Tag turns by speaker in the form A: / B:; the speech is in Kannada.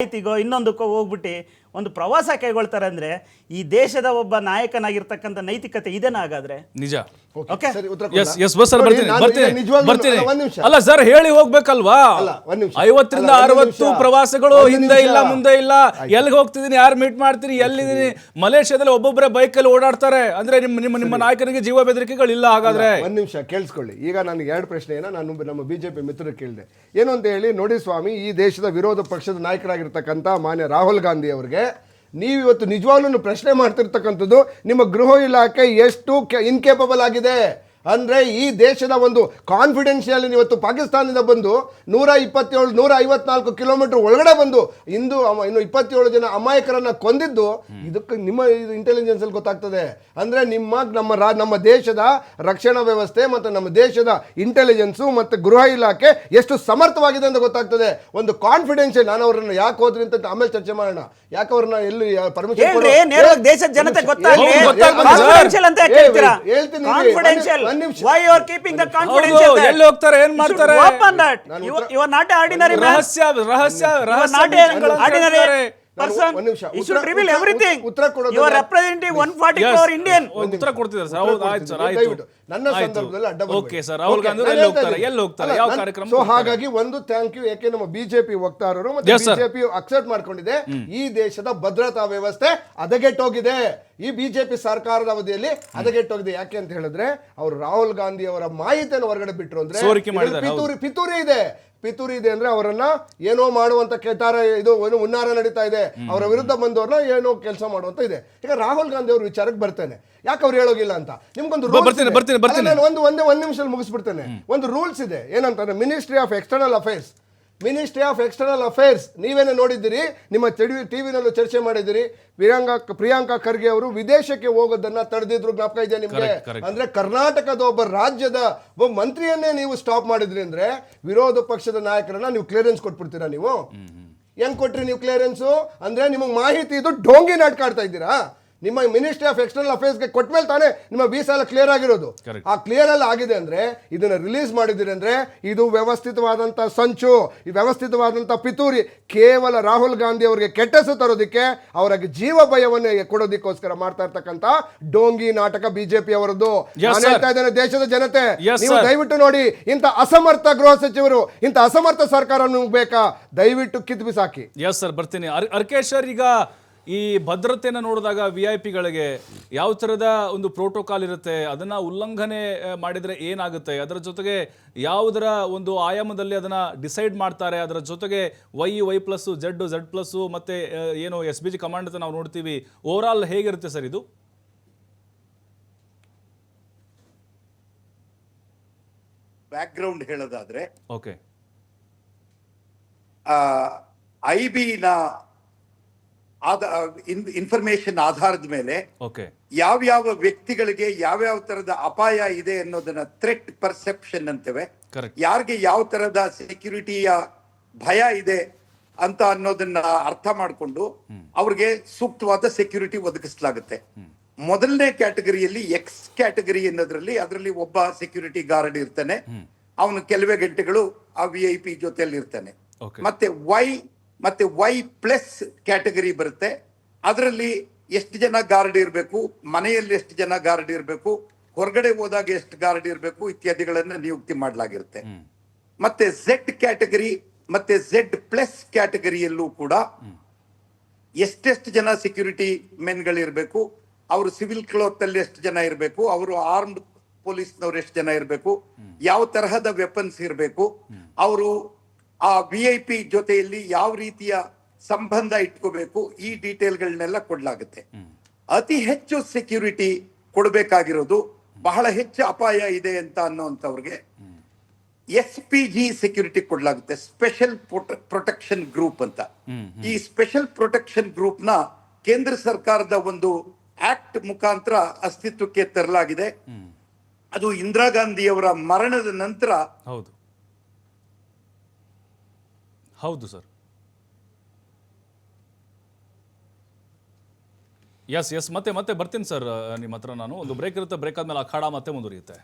A: ಮಾಹಿತಿಗೋ ಇನ್ನೊಂದಕ್ಕೋ ಹೋಗ್ಬಿಟ್ಟು ಒಂದು ಪ್ರವಾಸ ಕೈಗೊಳ್ತಾರೆ ಅಂದರೆ ಈ ದೇಶದ ಒಬ್ಬ ನಾಯಕನಾಗಿರ್ತಕ್ಕಂಥ ನೈತಿಕತೆ ಇದೇನಾಗಾದ್ರೆ?
B: ನಿಜ.
A: ಓಕೆ
C: ಸರಿ ಉತ್ತರ
B: ಎಸ್ ಎಸ್ ಬಸ್ ಸರ್
C: ನೋಡಿ,
B: ಬರ್ತೀನಿ
C: ನಾನು
B: ಬರ್ತೀನಿ ಬರ್ತೀನಿ.
C: ಅಲ್ಲ,
B: ಸರ್ ಹೇಳಿ ಹೋಗ್ಬೇಕಲ್ವಾ?
C: ಅಲ್ಲ, ಒಂದ್ ನಿಮಿಷ.
B: ಐವತ್ತರಿಂದ ಅರವತ್ತು ಪ್ರವಾಸಗಳು ಹಿಂದೆ ಇಲ್ಲ ಮುಂದೆ ಇಲ್ಲ. ಎಲ್ಲಿಗೆ ಹೋಗ್ತಿದ್ದೀನಿ ಯಾರು ಮೀಟ್ ಮಾಡ್ತೀನಿ ಎಲ್ಲಿದ್ದೀನಿ? ಮಲೇಷ್ಯಾದಲ್ಲಿ ಒಬ್ಬೊಬ್ಬರೇ ಬೈಕಲ್ಲಿ ಓಡಾಡ್ತಾರೆ. ಅಂದ್ರೆ ನಿಮ್ಮ ನಿಮ್ಮ ನಿಮ್ಮ ನಾಯಕನಿಗೆ ಜೀವ ಬೆದರಿಕೆಗಳಿಲ್ಲ ಹಾಗಾದ್ರೆ.
C: ಒಂದ್ ನಿಮಿಷ ಕೇಳಿಸ್ಕೊಳ್ಳಿ. ಈಗ ನನಗೆ ಎರಡು ಪ್ರಶ್ನೆ ಏನ ನಾನು ನಮ್ಮ ಬಿಜೆಪಿ ಮಿತ್ರರು ಕೇಳಿದೆ. ಏನು ಅಂತ ಹೇಳಿ ನೋಡಿ ಸ್ವಾಮಿ ಈ ದೇಶದ ವಿರೋಧ ಪಕ್ಷದ ನಾಯಕರಾಗಿರ್ತಕ್ಕಂಥ ಮಾನ್ಯ ರಾಹುಲ್ ಗಾಂಧಿ ಅವರಿಗೆ ನೀವು ಇವತ್ತು ನಿಜವಾಗ್ಲೂ ಪ್ರಶ್ನೆ ಮಾಡ್ತಿರ್ತಕ್ಕಂಥದ್ದು ನಿಮ್ಮ ಗೃಹ ಇಲಾಖೆ ಎಷ್ಟು ಇನ್ಕೇಪಬಲ್ ಆಗಿದೆ? ಅಂದ್ರೆ ಈ ದೇಶದ ಒಂದು ಕಾನ್ಫಿಡೆನ್ಷಿಯಲ್ಲಿ ಇವತ್ತು ಪಾಕಿಸ್ತಾನದಿಂದ ಬಂದು ನೂರ ಇಪ್ಪತ್ತೇಳು ನೂರ ಐವತ್ನಾಲ್ಕು ಕಿಲೋಮೀಟರ್ ಒಳಗಡೆ ಬಂದು ಇಂದು ಇನ್ನು ಇಪ್ಪತ್ತೇಳು ಜನ ಅಮಾಯಕರನ್ನ ಕೊಂದಿದ್ದು ಇದಕ್ಕೆ ನಿಮ್ಮ ಇಂಟೆಲಿಜೆನ್ಸ್ ಅಲ್ಲಿ ಗೊತ್ತಾಗ್ತದೆ. ಅಂದ್ರೆ ನಿಮ್ಮ ನಮ್ಮ ರಾ ನಮ್ಮ ದೇಶದ ರಕ್ಷಣಾ ವ್ಯವಸ್ಥೆ ಮತ್ತು ನಮ್ಮ ದೇಶದ ಇಂಟೆಲಿಜೆನ್ಸು ಮತ್ತು ಗೃಹ ಇಲಾಖೆ ಎಷ್ಟು ಸಮರ್ಥವಾಗಿದೆ ಅಂತ ಗೊತ್ತಾಗ್ತದೆ. ಒಂದು ಕಾನ್ಫಿಡೆನ್ಷಿಯಲ್ ನಾನು ಅವ್ರನ್ನ ಯಾಕೆ ಹೋದ್ರಿ ಅಂತ ಆಮೇಲೆ ಚರ್ಚೆ ಮಾಡೋಣ. ಯಾಕೆ ಅವ್ರನ್ನ ಎಲ್ಲಿ ಪರ್ಮಿಷನ್ ಹೇಳ್ತೀನಿ ಒಂದ್ ನಿಮಿಷ.
A: Why you are keeping the
B: ಹೌದು, ಎಲ್ಲಿ ಹೋಗ್ತಾರೆ, ಏನ್ ಮಾಡ್ತಾರೆ?
A: Open that you are not ordinary
B: ರಹಸ್ಯ ರಹಸ್ಯ ರಹಸ್ಯ
A: ನಾಟ್
B: ಅಂತ
A: ಆರ್ಡಿನರಿ
B: ಹೇಳ್ತಾರೆ.
A: ಪರ್ಸನ್
C: ಒಂದ್ ನಿಮಿಷ.
A: ಯು ಶುಡ್
C: ಉತ್ತರ- ಕೊಡೋದು
B: ಕೊಡ್ತಿದ್ದಾರೆ ಸರ್. ಹೌದು ಆಯ್ತು ಸರ್. ಆಯ್ತು.
C: ನನ್ನ. ಸಂದರ್ಭದಲ್ಲಿ ಅಡ್ಡ
B: ಓಕೆ ಸರ್ ರಾಹುಲ್ ಗಾಂಧಿ ಎಲ್ಲಿ ಹೋಗ್ತಾರೆ ಎಲ್ಲಿ ಹೋಗ್ತಾರೆ? ಯಾವ ಕಾರ್ಯಕ್ರಮ
C: ಸೊ ಹಾಗಾಗಿ ಒಂದು ಥ್ಯಾಂಕ್ ಯು ಯಾಕೆ ನಮ್ಮ ಬಿಜೆಪಿ ವಕ್ತಾರರು ಮತ್ತೆ ಬಿಜೆಪಿ ಅಕ್ಸೆಪ್ಟ್ ಮಾಡ್ಕೊಂಡಿದೆ. ಈ ದೇಶದ ಭದ್ರತಾ ವ್ಯವಸ್ಥೆ ಹದಗೆಟ್ಟೋಗಿದೆ ಈ ಬಿಜೆಪಿ ಸರ್ಕಾರದ ಅವಧಿಯಲ್ಲಿ ಹದಗೆಟ್ಟೋಗಿದೆ ಯಾಕೆ ಅಂತ ಹೇಳಿದ್ರೆ ಅವರು ರಾಹುಲ್ ಗಾಂಧಿ ಅವರ ಮಾಹಿತಿಯನ್ನು ಹೊರಗಡೆ ಬಿಟ್ರು ಅಂದ್ರೆ ಪಿತೂರಿ ಪಿತೂರಿ ಇದೆ. ಪಿತೂರಿ ಇದೆ ಅಂದ್ರೆ ಅವರನ್ನ ಏನೋ ಮಾಡುವಂತ ಕೆಟ್ಟಾರ ಇದು ಏನು ಉನ್ನಾರ ನಡೀತಾ ಇದೆ. ಅವರ ವಿರುದ್ಧ ಬಂದವ್ರನ್ನ ಏನೋ ಕೆಲಸ ಮಾಡುವಂತ ಇದೆ. ಈಗ ರಾಹುಲ್ ಗಾಂಧಿ ಅವ್ರ ವಿಚಾರಕ್ಕೆ ಬರ್ತೇನೆ. ಯಾಕೆ ಅವ್ರು ಹೇಳೋಗಿಲ್ಲ ಅಂತ? ನಿಮ್ಗೊಂದು
B: ಬ- ಬರ್ತೀನಿ, ಬರ್ತೀನಿ, ಬರ್ತೀನಿ.
C: ನಾನು ಒಂದು ಒಂದೇ ಒಂದ್ ನಿಮಿಷದಲ್ಲಿ ಮುಗಿಸ್ಬಿಡ್ತೇನೆ. ಒಂದು ರೂಲ್ಸ್ ಇದೆ. ಏನಂತಂದ್ರೆ ministry of external affairs ministry of external affairs ನೀವೇನೇ ನೋಡಿದ್ದೀರಿ ನಿಮ್ಮ ಟಿವಿ ಟಿವಿನಲ್ಲೂ ಚರ್ಚೆ ಮಾಡಿದ್ದೀರಿ. ಪ್ರಿಯಾಂಕಾ ಪ್ರಿಯಾಂಕಾ ಖರ್ಗೆ ಅವರು ವಿದೇಶಕ್ಕೆ ಹೋಗೋದನ್ನ ತಡೆದಿದ್ರು. ಜ್ಞಾಪಕ ಇದೆಯಾ ನಿಮಗೆ. ಅಂದ್ರೆ ಕರ್ನಾಟಕದ ಒಬ್ಬ ರಾಜ್ಯದ ಒಬ್ಬ ಮಂತ್ರಿಯನ್ನೇ ನೀವು ಸ್ಟಾಪ್ ಮಾಡಿದ್ರಿ ಅಂದ್ರೆ ವಿರೋಧ ಪಕ್ಷದ ನಾಯಕರನ್ನ ನೀವು ಕ್ಲಿಯರೆನ್ಸ್ ಕೊಟ್ಬಿಡ್ತೀರಾ ನೀವು? ಹೆಂಗ್ ಕೊಟ್ರಿ ನೀವು ಕ್ಲಿಯರೆನ್ಸು ಅಂದ್ರೆ ನಿಮಗೆ ಮಾಹಿತಿ ಇದು ಡೋಂಗಿ ನಾಟಕ ಆಡ್ತಾ ಇದ್ದೀರಾ? ನಿಮ್ಮ ಮಿನಿಸ್ಟ್ರಿ ಆಫ್ ಎಕ್ಸ್ಟರ್ನಲ್ ಅಫೇರ್ಸ್ಗೆ ಕೊಟ್ಮೇಲೆ ತಾನೇ ನಿಮ್ಮ ವೀಸಾ ಎಲ್ಲ ಕ್ಲಿಯರ್ ಆಗಿರೋದು. ಆ ಕ್ಲಿಯರ್ ಅಲ್ಲಿ ಆಗಿದೆ ಅಂದ್ರೆ ಇದನ್ನ ರಿಲೀಸ್ ಮಾಡಿದಿರಿ ಅಂದರೆ ಇದು ವ್ಯವಸ್ಥಿತವಾದಂಥ ಸಂಚು ಈ ವ್ಯವಸ್ಥಿತವಾದಂತ ಪಿತೂರಿ ಕೇವಲ ರಾಹುಲ್ ಗಾಂಧಿ ಅವರಿಗೆ ಕೆಟ್ಟಸು ತರೋದಕ್ಕೆ ಅವರಿಗೆ ಜೀವ ಭಯವನ್ನು ಕೊಡೋದಕ್ಕೋಸ್ಕರ ಮಾಡ್ತಾ ಇರ್ತಕ್ಕಂಥ ಡೋಂಗಿ ನಾಟಕ ಬಿಜೆಪಿ ಅವರದ್ದು. ನಾನು ಹೇಳ್ತಾ ಇದ್ದೇನೆ ದೇಶದ ಜನತೆ. ನೀವು ದಯವಿಟ್ಟು ನೋಡಿ ಇಂಥ ಅಸಮರ್ಥ ಗೃಹ ಸಚಿವರು ಇಂಥ ಅಸಮರ್ಥ ಸರ್ಕಾರ ನಿಮ್ಗೆ ಬೇಕಾ? ದಯವಿಟ್ಟು ಕಿತ್ತು ಬಿಸಾಕಿ
B: ಎಸ್ ಸರ್ ಬರ್ತೀನಿ. ಅರ್ ಅರ್ಕೇಶ್ ಸರ್ ಈಗ ಈ ಭದ್ರತೆಯನ್ನು ನೋಡಿದಾಗ ವಿ ಐ ಪಿಗಳಿಗೆ ಯಾವ ಥರದ ಒಂದು ಪ್ರೋಟೋಕಾಲ್ ಇರುತ್ತೆ ಅದನ್ನು ಉಲ್ಲಂಘನೆ ಮಾಡಿದರೆ ಏನಾಗುತ್ತೆ ಅದರ ಜೊತೆಗೆ ಯಾವುದರ ಒಂದು ಆಯಾಮದಲ್ಲಿ ಅದನ್ನು ಡಿಸೈಡ್ ಮಾಡ್ತಾರೆ ಅದರ ಜೊತೆಗೆ Y Y plus Z Z plus ಮತ್ತು ಏನು ಎಸ್ ಬಿ ಜಿ ಕಮಾಂಡ್ ಅಂತ ನಾವು ನೋಡ್ತೀವಿ. ಓವರ್ ಆಲ್ ಹೇಗಿರುತ್ತೆ ಸರ್ ಇದು?
D: ಬ್ಯಾಕ್ಗ್ರೌಂಡ್ ಹೇಳೋದಾದ್ರೆ
B: ಓಕೆ
D: ಐ ಬಿನ ಇನ್ಫಾರ್ಮೇಶನ್ ಆಧಾರದ ಮೇಲೆ ಯಾವ್ಯಾವ ವ್ಯಕ್ತಿಗಳಿಗೆ ಯಾವ್ಯಾವ ತರದ ಅಪಾಯ ಇದೆ ಅನ್ನೋದನ್ನ ಥ್ರೆಟ್ ಪರ್ಸೆಪ್ಷನ್ ಅಂತೇವೆ. ಯಾರಿಗೆ ಯಾವ ತರದ ಸೆಕ್ಯೂರಿಟಿಯ ಭಯ ಇದೆ ಅಂತ ಅನ್ನೋದನ್ನ ಅರ್ಥ ಮಾಡಿಕೊಂಡು ಅವ್ರಿಗೆ ಸೂಕ್ತವಾದ ಸೆಕ್ಯೂರಿಟಿ ಒದಗಿಸಲಾಗುತ್ತೆ. ಮೊದಲನೇ ಕ್ಯಾಟಗರಿಯಲ್ಲಿ ಎಕ್ಸ್ ಕ್ಯಾಟಗರಿ ಅನ್ನೋದ್ರಲ್ಲಿ ಅದರಲ್ಲಿ ಒಬ್ಬ ಸೆಕ್ಯೂರಿಟಿ ಗಾರ್ಡ್ ಇರ್ತಾನೆ. ಅವನು ಕೆಲವೇ ಗಂಟೆಗಳು ಆ ವಿ ಐ ಪಿ ಜೊತೆಯಲ್ಲಿ ಇರ್ತಾನೆ ಮತ್ತೆ ವೈ ಮತ್ತೆ ವೈ ಪ್ಲಸ್ ಕ್ಯಾಟಗರಿ ಬರುತ್ತೆ. ಅದರಲ್ಲಿ ಎಷ್ಟು ಜನ ಗಾರ್ಡ್ ಇರಬೇಕು ಮನೆಯಲ್ಲಿ ಎಷ್ಟು ಜನ ಗಾರ್ಡ್ ಇರಬೇಕು ಹೊರಗಡೆ ಹೋದಾಗ ಎಷ್ಟು ಗಾರ್ಡ್ ಇರಬೇಕು ಇತ್ಯಾದಿಗಳನ್ನ ನಿಯುಕ್ತಿ ಮಾಡಲಾಗಿರುತ್ತೆ. ಮತ್ತೆ ಝೆಡ್ ಕ್ಯಾಟಗರಿ ಮತ್ತೆ ಝೆಡ್ ಪ್ಲಸ್ ಕ್ಯಾಟಗರಿಯಲ್ಲೂ ಕೂಡ ಎಷ್ಟೆಷ್ಟು ಜನ ಸೆಕ್ಯೂರಿಟಿ ಮೆನ್ಗಳಿರ್ಬೇಕು ಅವರು ಸಿವಿಲ್ ಕ್ಲೋತ್ ಅಲ್ಲಿ ಎಷ್ಟು ಜನ ಇರಬೇಕು ಅವರು ಆರ್ಮ್ಡ್ ಪೊಲೀಸ್ನವ್ರು ಎಷ್ಟು ಜನ ಇರಬೇಕು ಯಾವ ತರಹದ ವೆಪನ್ಸ್ ಇರಬೇಕು ಅವರು ಆ ವಿ ಐ ಪಿ ಜೊತೆಯಲ್ಲಿ ಯಾವ ರೀತಿಯ ಸಂಬಂಧ ಇಟ್ಕೋಬೇಕು ಈ ಡೀಟೇಲ್ಗಳನ್ನೆಲ್ಲ ಕೊಡಲಾಗುತ್ತೆ. ಅತಿ ಹೆಚ್ಚು ಸೆಕ್ಯೂರಿಟಿ ಕೊಡಬೇಕಾಗಿರೋದು ಬಹಳ ಹೆಚ್ಚು ಅಪಾಯ ಇದೆ ಅಂತ ಅನ್ನೋಂಥವ್ರಿಗೆ ಎಸ್ ಪಿ ಜಿ ಸೆಕ್ಯೂರಿಟಿ ಕೊಡಲಾಗುತ್ತೆ ಸ್ಪೆಷಲ್ ಪ್ರೊಟೆಕ್ಷನ್ ಗ್ರೂಪ್ ಅಂತ. ಈ ಸ್ಪೆಷಲ್ ಪ್ರೊಟೆಕ್ಷನ್ ಗ್ರೂಪ್ನ ಕೇಂದ್ರ ಸರ್ಕಾರದ ಒಂದು ಆಕ್ಟ್ ಮುಖಾಂತರ ಅಸ್ತಿತ್ವಕ್ಕೆ ತರಲಾಗಿದೆ. ಅದು ಇಂದಿರಾ ಗಾಂಧಿಯವರ ಮರಣದ ನಂತರ
B: ಹೌದು. ಹೌದು ಸರ್. ಎಸ್ ಎಸ್ ಮತ್ತೆ ಮತ್ತೆ ಬರ್ತೀನಿ ಸರ್, ನಿಮ್ಮ ಹತ್ರ ನಾನು. ಒಂದು ಬ್ರೇಕ್ ಇರುತ್ತೆ ಬ್ರೇಕ್ ಆದ್ಮೇಲೆ ಅಖಾಡ ಮತ್ತೆ ಮುಂದುವರಿಯುತ್ತೆ.